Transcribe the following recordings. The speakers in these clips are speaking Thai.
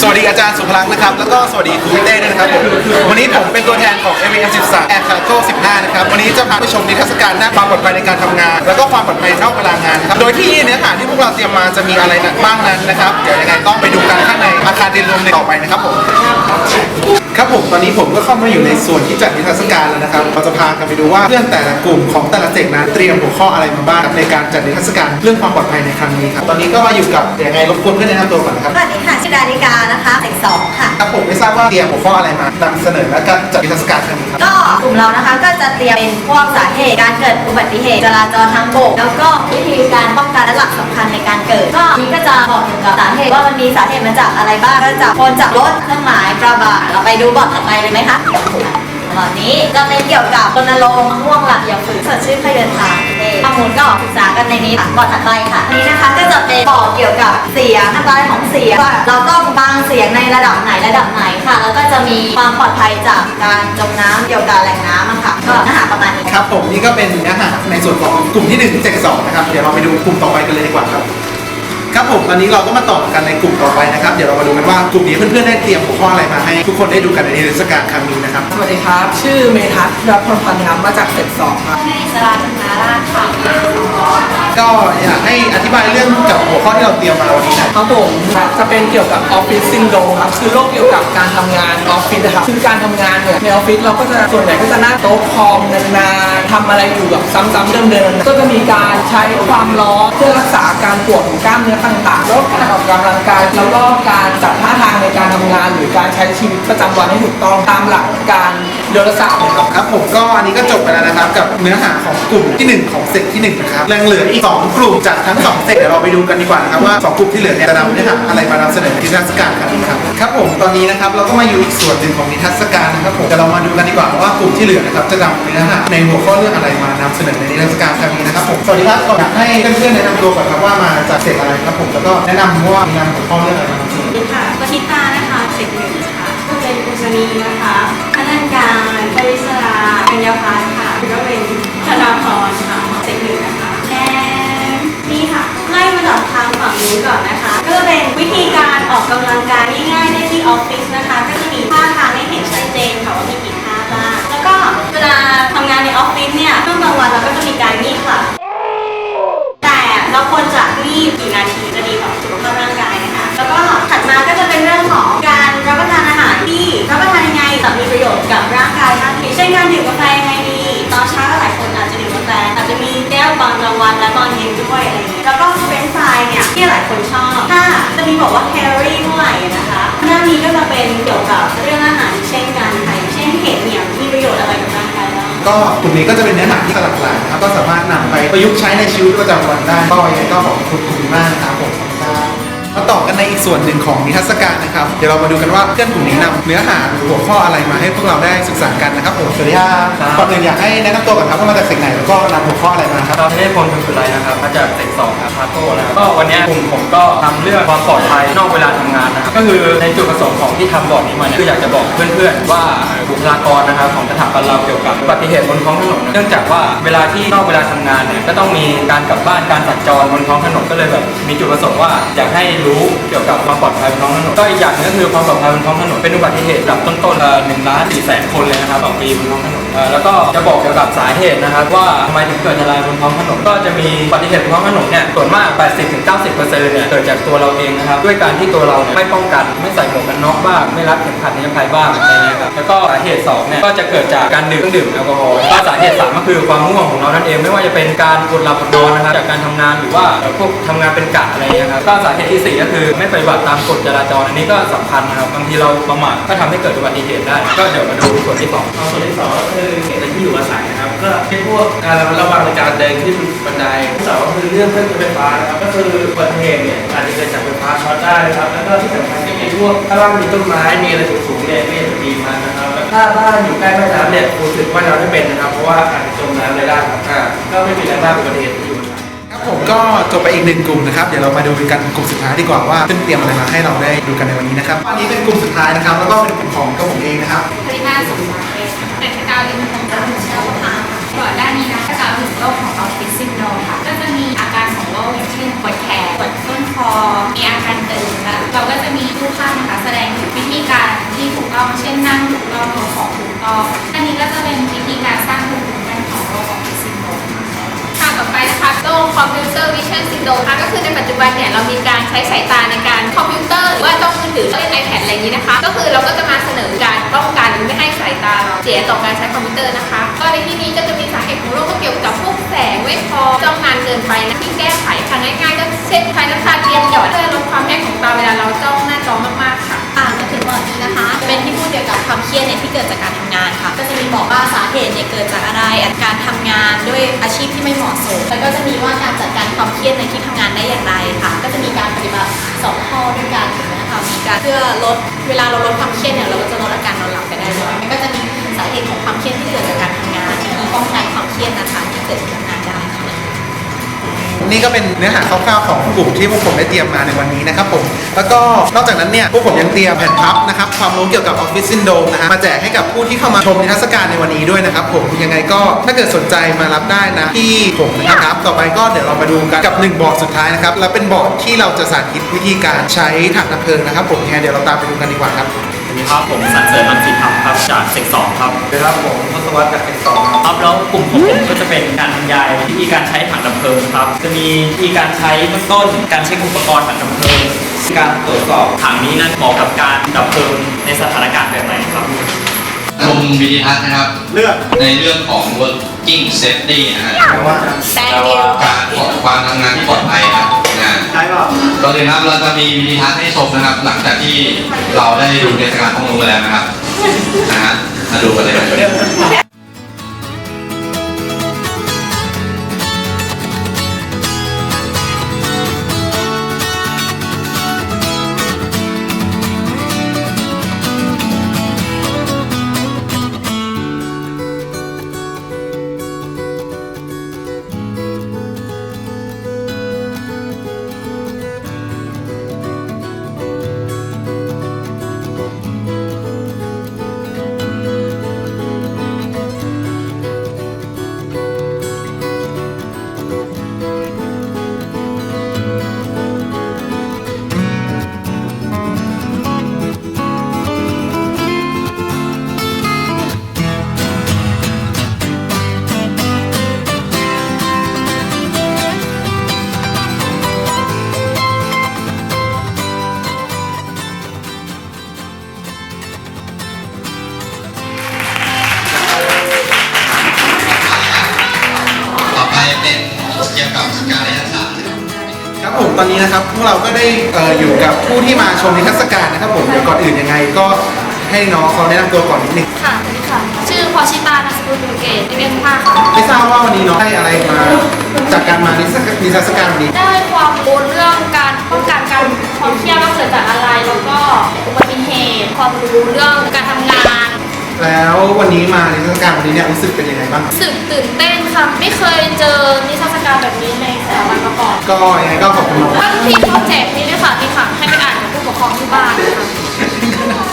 สวัสดีอาจารย์สุภลักษณ์นะครับ แล้วก็สวัสดีครูวิเต้ด้วยนะครับผมวันนี้ผมเป็นตัวแทนของ m m 13 Air Cargo 15 นะครับ วันนี้จะพาไปชมนิทรรศการด้านความปลอดภัยในการทำงาน แล้วก็ความปลอดภัยนอกเวลางานนะครับ โดยที่เนื้อหาที่พวกเราเตรียมมาจะมีอะไรบ้างนั้นนะครับ เดี๋ยวยังไงต้องไปดูกันข้างในอาคารเรียนรวมในต่อไปนะครับผม ครับผมตอนนี้ผมก็เข้ามาอยู่ในส่วนที่จัดนิทรรศการแล้วนะครับเราจะพากันไปดูว่าเพื่อนแต่ละกลุ่มของแต่ละเจกนั้นเตรียมหัวข้ออะไรมาบ้างในการจัดนิทรรศการเรื่องความปลอดภัยในครั้งนี้ครับ ตอนนี้ก็มาอยู่กับยังไงรบกวนเพื่อนแนะนำตัวก่อนนะครับ สวัสดี ค่ะชื่อดาริกานะคะเด็กสองค่ะ ครับผมไม่ทราบว่าเตรียมหัวข้ออะไรมานำเสนอและการจัดนิทรรศการครั้งนี้ครับ ก็กลุ่มเรานะคะก็จะเตรียมเป็นพวกสาเหตุการเกิดอุบัติเหตุจราจรทางบก แล้วก็วิธีการป้องกันและหลักสำคัญในการเกิด ก็นี้ก็จะบอกเกี่ยวกับสาเหตุว่ามันมีสาเหตุมาจากอะไรบ้างก็จากคนจากรถเครื่องหมายประบาทเราไปดูบอร์ดถัดไปเลยไหมคะบอร์ดนี้จะเป็นเกี่ยวกับรณรงค์ม่วงหลับอย่าฝืนสดชื่นให้เดินทาง ข้อมูลก็ศึกษากันในนี้ค่ะบอร์ดถัดไปค่ะอันนี้นะคะก็จะเป็นบอกเกี่ยวกับเสียงอันตรายของเสียงว่าเราต้องฟังเสียงในระดับไหนระดับไหนค่ะ แล้วก็จะมีความปลอดภัยจากการจมน้ำเกี่ยวกับแหล่งน้ำอะค่ะ ก็เนื้อหาประมาณนี้ ครับผมนี่ก็เป็นเนื้อหาในส่วนของกลุ่มที่1 7 2นะครับเดี๋ยวเราไปดูกลุ่มต่อไปกันเลยดีกว่าครับ ครับผมตอนนี้เราก็มาต่อกันในกลุ่มต่อไปนะครับ เดี๋ยวเรามาดูกันว่ากลุ่มนี้เพื่อนๆได้เตรียมหัวข้ออะไรมาให้ทุกคนได้ดูกันในนิทรรศการครั้งนี้นะครับ สวัสดีครับ ชื่อเมทัศน์รับพลพันธ์ครับมาจากเซตสองครับ ให้สราธนาราชค่ะ ก็อยากให้อธิบายเรื่องกับหัวข้อที่เราเตรียมมาวันนี้หน่อยครับผมจะเป็นเกี่ยวกับออฟฟิศซินโดรมครับคือโรคเกี่ยวกับการทำงานออฟฟิศนะครับคือการทำงานเนี่ยในออฟฟิศเราก็จะส่วนใหญ่ก็จะนั่งโต๊ะคอมนานๆทำอะไรอยู่แบบซ้ำๆเดิมๆก็จะมีการใช้ความร้อนเพื่อรักษาการปวดของกล้ามเนื้อต่างๆแล้วการออกกำลังกายแล้วก็การจัดท่าทางในการทำงาน หรือการใช้ชีวิตประจำวันให้ถูกต้องตามหลักการ โยนศาสตร์นะครับครับผมก็อันนี้ก็จบไปแล้วนะครับกับเนื้อหาของกลุ่มที่1ของเซตที่1นะครับยังเหลืออีก2กลุ่มจากทั้ง2เซตเดี๋ยวเราไปดูกันดีกว่านะครับว่า2กลุ่มที่เหลือเนี่ยจะนำเนื้อหาอะไรมานำเสนอในนิทรรศการครั้งนี้ครับครับผมตอนนี้นะครับเราก็มาอยู่อีกส่วนหนึ่งของนิทรรศการนะครับผมเดี๋ยวเรามาดูกันดีกว่าว่ากลุ่มที่เหลือนะครับจะนำเนื้อหาในหัวข้อเรื่องอะไรมานำเสนอในนิทรรศการครั้งนี้นะครับผมสวัสดีครับก่อนอยากให้เพื่อนๆแนะนำตัวก่อนครับว่ามาจากเซตอะไรครับผมแล้วก็แนะนำว่ามีนหัวข้อเรื่องอะไรมาเสนอค่ะปณิตานะคะเศษหนึ่งค่ะก็เป็นอุศนีนะคะ ญญาพัฒน์ค่ะก็เป็นธนาพรค่ะเซ็งหนึ่งนะคะแอนนี่ค่ะไล่มาจากทางฝั่งนู้นก่อนนะคะ ก็จะเป็นวิธีการออกกำลังกายง่ายๆได้ที่ออฟฟิศนะคะ ก็จะมีท่าทางให้เห็นชัดเจนค่ะว่ามีกี่ท่าบ้างแล้วก็เวลาทำงานในออฟ ไหร่นะคะหน้านี้ก็จะเป็นเกี่ยวกับเรื่องอาหารเช่นกันค่ะอย่างเช่นเห็ดเนี่ยมีประโยชน์อะไรกับร่างกายบ้างก็กลุ่มนี้ก็จะเป็นเนื้อหาที่หลากหลายนะครับก็สามารถนำไปประยุกต์ใช้ในชีวิตประจำวันได้ก็ยังไงก็ขอบคุณกลุ่มนี้มากนะครับผมขอบคุณครับมาต่อกันในอีกส่วนหนึ่งของนิทรรศการนะครับ เดี๋ยวเรามาดูกันว่าเพื่อนกลุ่มนี้นำเนื้อหาหรือหัวข้ออะไรมาให้พวกเราได้ศึกษากันนะครับผมสวัสดีครับครับก่อนอื่นอยากให้แนะนำตัวก่อนครับว่ามาจากสิ่งไหนแล้วก็นำหัวข้ออะไรมาครับ เราไม่ได้พลคุณสุไรนะครับมาจากเซกสองครับพาโก้นะครับก็วันนี้กลุ่มผมก็ทำเรื่องความปลอดภัยนอกเวลาทำงานนะครับก็คือในจุดประสงค์ของที่ทำบอร์ดนี้มาเนี่ยคืออยากจะบอกเพื่อนๆว่าบุคลากรนะครับของสถาบันเราเกี่ยวกับอุบัติเหตุบนท้องถนนเนื่องจากว่าเวลาที่นอกเวลาทำงานเนี่ยก็ต้องมีการกลับบ้านการสัญจรบนท้องถนนก็เลยแบบมีจุดประสงค์ว่าอยากให้รู้เกี่ยวกับความปลอดภัยบนท้องถนนก็อีกอย่างหนึงก็คือความปลอดภัยบนท้องถนนเป็นอุบัติเหตุระดับต้นๆหนึ่งล้านสี่แสนคนเลยนะครับต่อปีบนท้องถนน อ่อแล้วก็จะบอกเกี่ยวกับสาเหตุนะครับว่าทำไมถึงเกิดอะไรบนท้องถนนก็จะมีอุบัติเหตุบนท้องถนนเนี่ยส่วนมาก 80-90%เนี่ยเกิดจากตัวเราเองนะครับด้วยการที่ตัวเราเนี่ยไม่ป้องกันไม่ใส่หมวกกันน็อกบ้างไม่รัดเข็มขัดนิรภัยบ้างอะไรเงี้ยครับแล้วก็สาเหตุสองเนี่ยก็จะเกิดจากการดื่มเครื่องดื่มแอลกอฮอล์ก็สาเหตุสามก็คือความง่วงของเรานั่นเองไม่ว่าจะเป็นการอดหลับอดนอนนะครับจากการทำงานหรือว่าพวกทำงานเป็นกะอะไรเงี้ยครับก็สาเหตุที่สี่ก็คือไม่ปฏิบัติตามกฎจราจรอันนี้ก็สำคัญนะครับบางทีเราประมาทก็ทำให้เกิดอุบัติเหตุได้ ก็เดี๋ยวมาดูส่วนที่สองส่วนที่สองก็คือเหตุในที่อยู่อาศัยนะครับ ก็เป็นพวกการระมัดระวังในการเดินขึ้นบันไดที่สองก็คือเรื่องเครื่องใช้ไฟฟ้านะครับ ก็คืออุบัติเหตุเนี่ยอาจจะเกิดจากไฟฟ้าช็อตได้นะครับ แล้วก็ที่สำคัญก็คือพวกถ้าบ้านมีต้นไม้มีอะไรสูงๆเนี่ยก็อย่าไปปีนมันนะครับแล้วถ้าบ้านอยู่ใกล้แม่น้ำเนี่ยควรฝึกว่ายน้ำไม่เป็นนะครับ เพราะว่าอาจจะจมน้ำเลยได้ครับอ่าก็ไม่มีอะไรมากอุบัติเหตุที่อยู่อาศัยครับผมก็จบไปอีกหนึ่งกลุ่มนะครับ เดี๋ยวเรามาดูกันกลุ่มสุดท้ายดีกว่าว่าเพื่อนเตรียมอะไรมาให้เราได้ดูกันในวันนี้นะครับอันนี้เป็นกลุ่มสุดท้ายนะครับ แล้วก็เป็นกลุ่มของตัวผมเองนะครับผลิตภัณฑ์สมบัติ เป็นกาวลินของเราเชื้อค่ะก่อนหน้านี้นะก็กาวถึงโรคของออฟฟิศซินโดรมค่ะ ก็จะมีอาการของโรคอย่างเช่นปวดแขนปวดต้นคอ มีอาการตึงนแล้วเราก็จะมีผู้ข้าพนะคะแสดงถึงวิธีการที่ถูกต้องเช่นนั่งถูกต้องตัวของถูกต้องอันนี้ก็จะเป็นวิธีการสร้างภูมิคุ้ม ต่อไปนะคะโรคคอมพิวเตอร์วิชั่นซินโดรมค่ะก็คือในปัจจุบันเนี่ยเรามีการใช้สายตาในการคอมพิวเตอร์หรือว่าจ้องมือถือเล่น iPad อะไรอย่างนี้นะคะ ก็คือเราก็จะมาเสนอการป้องกันไม่ให้สายตาเราเสียต่อการใช้คอมพิวเตอร์นะคะ ก็ในที่นี้ก็จะมีสาเหตุของโรคก็เกี่ยวกับพวกแสงไม่พอจ้องนานเกินไปนะที่แก้ไขทางง่ายๆก็เช่นใช้น้ำตาเทียมหยอดเพื่อลดความแห้งของตาเวลาเราจ้องหน้าจอมากๆค่ะ อ่ามาถึงบอร์ดนี้นะคะ เป็นที่พูดเกี่ยวกับความเครียดเนี่ยที่เกิดจากการทำงานค่ะ ก็จะมีบอกว่าสาเหตุเนี่ยเกิดจากอะไรการทำงานด้วยอาชีพที่ไม่เหมาะสม แล้วก็จะมีว่าการจัดการความเครียดในที่ทำงานได้อย่างไรค่ะ ก็จะมีการปฏิบัติสองข้อด้วยกันนะคะมีการเพื่อลดเวลาเราลดความเครียดเนี่ยเราก็จะลดอาการนอนหลับไปได้ด้วยมันก็จะมีสาเหตุของความเครียดที่เกิดจากการทำงานวิธีป้องกันความเครียดนะคะที่เกิดจากการทำงา นี่ก็เป็นเนื้อหาคร่าวๆของกลุ่มที่พวกผมได้เตรียมมาในวันนี้นะครับผม แล้วก็นอกจากนั้นเนี่ยพวกผมยังเตรียมแผ่นพับนะครับความรู้เกี่ยวกับออฟฟิศซินโดมนะฮะมาแจกให้กับผู้ที่เข้ามาชมนิทรรศการในวันนี้ด้วยนะครับผมยังไงก็ถ้าเกิดสนใจมารับได้นะที่ผมนะครับต่อไปก็เดี๋ยวเรามาดูกันกับหนึ่งบอร์ดสุดท้ายนะครับแล้วเป็นบอร์ดที่เราจะสาธิตวิธีการใช้ถังดับเพลิงนะครับผมยังไงเดี๋ยวเราตามไปดูกันดีกว่าครับสวัสดีครับผมสันเสริญมันสีธรรมครับ จากเซกสองครับครับผมทศวรรษจากเป็นสองครับครับแล้วกลุ่มของผมก็จะเป็นการบรรยายวิธีการใช้ถังดับเพลิงครับ จะมีวิธีการใช้เบื้องต้น การเช็คอุปกรณ์ถังดับเพลิง การตรวจสอบถังนี้นั้นเหมาะกับการดับเพลิงในสถานการณ์แบบไหนครับชมวิดีทัศน์นะครับ เลือกในเรื่องของ working safety นะฮะแปลว่า Thank you การของความทำงานที่ปลอดภัยครับนะใช่เปล่าก่อนอื่นครับเราจะมีวิดีทัศน์ให้ชมนะครับ หลังจากที่เราได้ดูเทศกาลท่องรู้มาแล้วนะครับ นะฮะมาดูกันเลยนะ เกี่ยวกับการเรียนศาสตร์ครับผมตอนนี้นะครับพวกเราก็ได้เอ่ออยู่กับผู้ที่มาชมนิทรรศการนะครับผมเดี๋ยวก่อนอื่นยังไงก็ให้น้องเขาแนะนำตัวก่อนนิดนึงค่ะสวัสดีค่ะ ชื่อพอชิตานามสกุลบุรเกตเรียนผ้าค่ะ ไม่ทราบว่าวันนี้น้องได้อะไรมา จากการมานิทรรศนิทรรศการวันนี้ได้ความรู้เรื่องการป้องกันการความเครียดว่าเกิดจากอะไร แล้วก็ ววันนี้มานิทรรศการวันนี้เนี่ยรู้สึกเป็นยังไงบ้างรู้สึกตื่นเต้นค่ะ ไม่เคยเจอนิทรรศการแบบนี้ในสถาบันมาก่อนก็ยังไงก็ขอบคุณน้องว่าที่เขาแจกนี่ด้วยค่ะที่ค่ะ ให้ไปอ่านกับผู้ปกครองที่บ้านนะคะ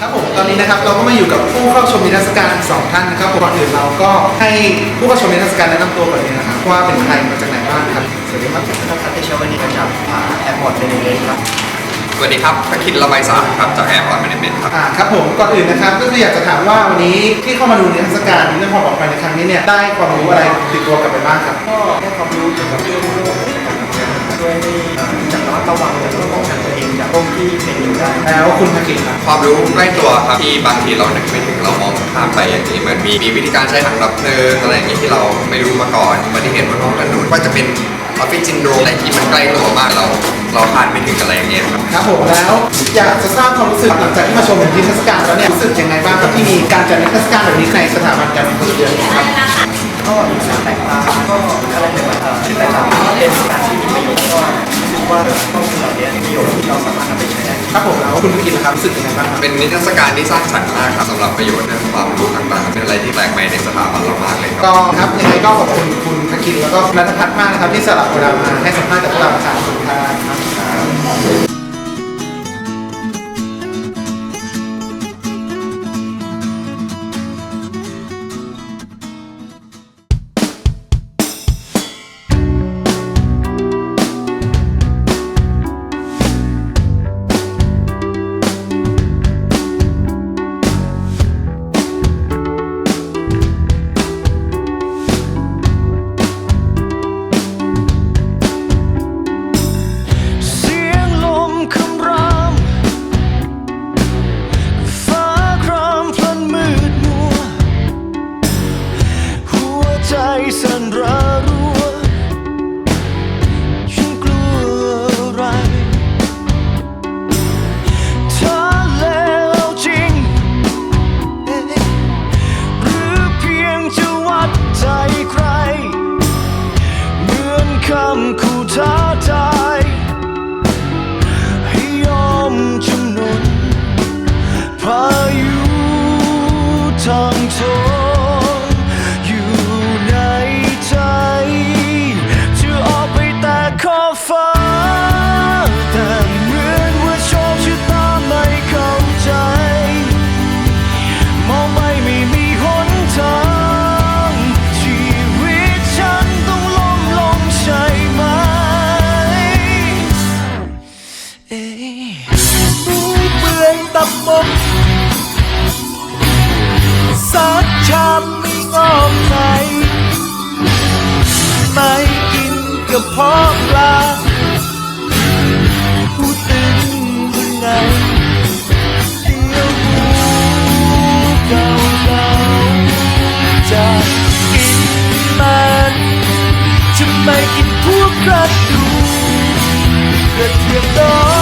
ครับผมตอนนี้นะครับเราก็มาอยู่กับผู้เข้าชมนิทรรศการสองท่านนะครับก่อนอื่นเราก็ให้ผู้เข้าชมนิทรรศการแนะนำตัวก่อนเลยนะครับว่าเป็นใครมาจากไหนบ้างครับสวัสดีครับครับที่เชวันนี้มาจากแอร์พอร์ตเบเนเวสครับ สวัสดีครับพคินระบายสารครับจากแอร์พอร์ตแมเนจเมนต์ครับ อ่าครับผมก่อนอื่นนะครับก็คืออยากจะถามว่าวันนี้ที่เข้ามาดูนิทรรศการเรื่องความปลอดภัยในครั้งนี้เนี่ยได้ความรู้อะไรติดตัวกลับไปบ้างครับ ก็ได้ความรู้เกี่ยวกับเรื่องโรคการทำงานช่วยให้เอ่อจัดระมัดระวังและก็ป้องกันตัวเอง จากโรคที่เป็นอยู่ได้แล้วคุณภกิจครับความรู้ใกล้ตัวครับที่บางทีเรานึกไม่ถึงเรามองข้ามไปอย่างนี้เหมือนมีมีวิธีการใช้ถังดับเพลิงอะไรอย่างนี้ที่เราไม่รู้มาก่อนอุบัติเหตุบนท้องถนนว่าจะเป็นออฟฟิศซินโดรมอะไรที่มันใกล้ตัวมากเรา เราคาดไม่ถึงอะไรอย่างเงี้ยครับครับผมแล้วอยากจะทราบความรู้สึกหลังจากที่มาชมนิทรรศการแล้วเนี่ยรู้สึกยังไงบ้างครับที่มีการจัดนิทรรศการแบบนี้ในสถาบันการเงินเดือนครับก็มีสารแตกต่างก็อะไรใหม่ๆเอ่อที่แตกต่างก็เป็นการที่มีประโยชน์ก็รู้สึกว่า ครับผมแล้วคุณภกิจนะครับรู้สึกยังไงบ้างครับเป็นนิทรรศการที่สร้างสรรค์มากครับสำหรับประโยชน์เรื่องความรู้ต่างๆเป็นอะไรที่แปลกใหม่ในสถาบันเรามากเลยครับก็ครับยังไงก็ขอบคุณคุณภกิจแล้วก็นัทพัฒน์มากนะครับที่สละเวลามาให้สัมภาษณ์กับพวกเราครับขอบคุณครับ ประตูกระเทียมดอง